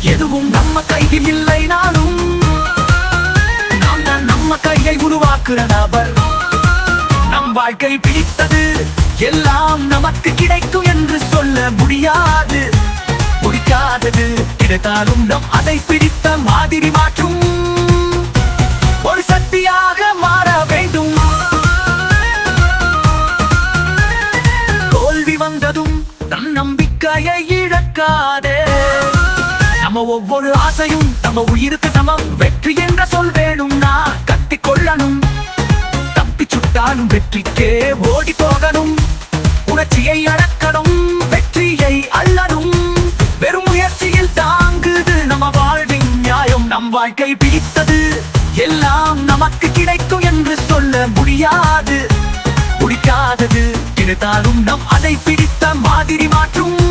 எதுவும் நம்ம கையில் இல்லை நானும். நாம் தான் நம்ம கையை உருவாக்குற நபர். நம் வாழ்க்கை பிடித்தது எல்லாம் நமக்கு கிடைக்கும் என்று சொல்ல முடியாது. முடிக்காதது கிடைத்தாலும் நம் அதை பிடித்த மாதிரி மாற்றும். ஒரு சக்தியாக மாற வேண்டும். தோல்வி வந்ததும் தன்னம்பிக்கையை இழக்காதே. நம்ம ஒவ்வொரு ஆசையும் நம்ம உயிருக்கு சமம். வெற்றி என்ற சொல் வேணும்னா கத்திக் கொள்ளணும். தப்பி சுட்டாலும் வெற்றிக்கே ஓடி போகணும். உணர்ச்சியை அடக்கணும் வெற்றியை அல்லணும். வெறும் முயற்சியில் தாங்குது நம்ம வாழ்வின் நியாயம். நம் வாழ்க்கை பிடித்தது எல்லாம் நமக்கு கிடைக்கும் என்று சொல்ல முடியாது. பிடிக்காதது கிடைத்தாலும் நம் அதை பிடித்த மாதிரி மாற்றும்.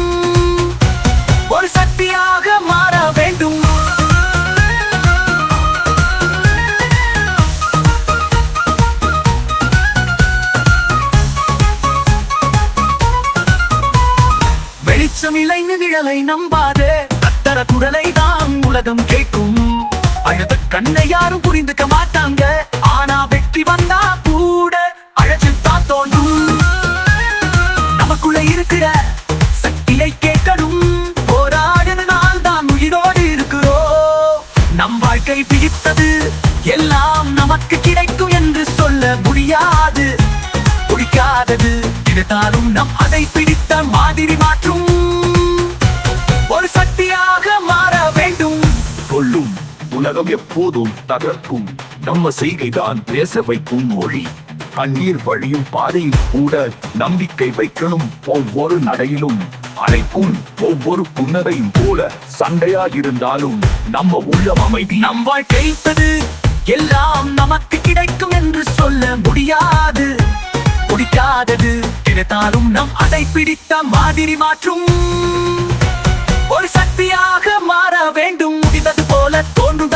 வெளிச்சம் நிழலை நம்பாதே. அத்தர குரலை தான் உலகம் கேட்கும். அழுத கண்ணை யாரும் புரிந்துக்க மாட்டாங்க. ஆனா வெற்றி வந்தா கூட அழைச்சு தான் தோன்றும். நமக்குள்ள இருக்கிற சக்தியை கேட்கணும். போராடினால் தான் உயிரோடு இருக்கிறோம். நம் வாழ்க்கை பிடித்தது எல்லாம் நமக்கு கிடைக்கும் என்று சொல்ல முடியாது. பிடிக்காதது கிடைத்தாலும் நம் அதை பிடித்த மாதிரி உலகம் எப்போதும் தகர்க்கும். நம்ம செய்கைதான் பேச வைக்கும் மொழி. கண்ணீர் வழியும் பாதையில் கூட நம்பிக்கை வைக்கணும் ஒவ்வொரு நடையிலும். அழைக்கும் ஒவ்வொரு புன்னகையும் போல சண்டையா இருந்தாலும் நம்ம உள்ளம் அமைதி. நம் வாழ்க்கைப்பது எல்லாம் நமக்கு கிடைக்கும் என்று சொல்ல முடியாது. பிடிக்காதது கிடைத்தாலும் நம் அதை பிடித்த மாதிரி மாற்றும். ஒரு சக்தியாக மாற வேண்டும். முடிந்தது போல தோன்றும்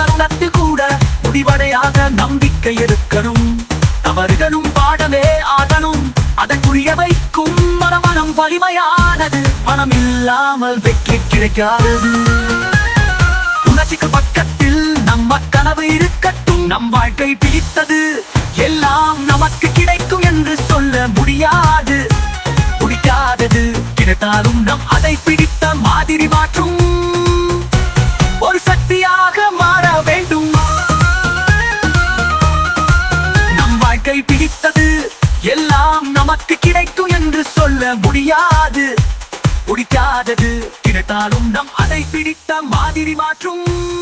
முடிவடையாத நம்பிக்கை இருக்கணும். தவறுகளும் பாடமே ஆகணும் அதற்குரிய வைக்கும் மனமனம் வலிமையானது. மனம் இல்லாமல் வெற்றி கிடைக்காது உணர்ச்சிக்கு பக்கத்தில் நம்ம கனவு இருக்கட்டும். நம் வாழ்க்கை பிடித்தது. வாழ்க்கை பிடித்தது எல்லாம் நமக்கு கிடைக்கும் என்று சொல்ல முடியாது. பிடிக்காதது கிடைத்தாலும் நம் அதை பிடித்த மாதிரி மாற்றும்.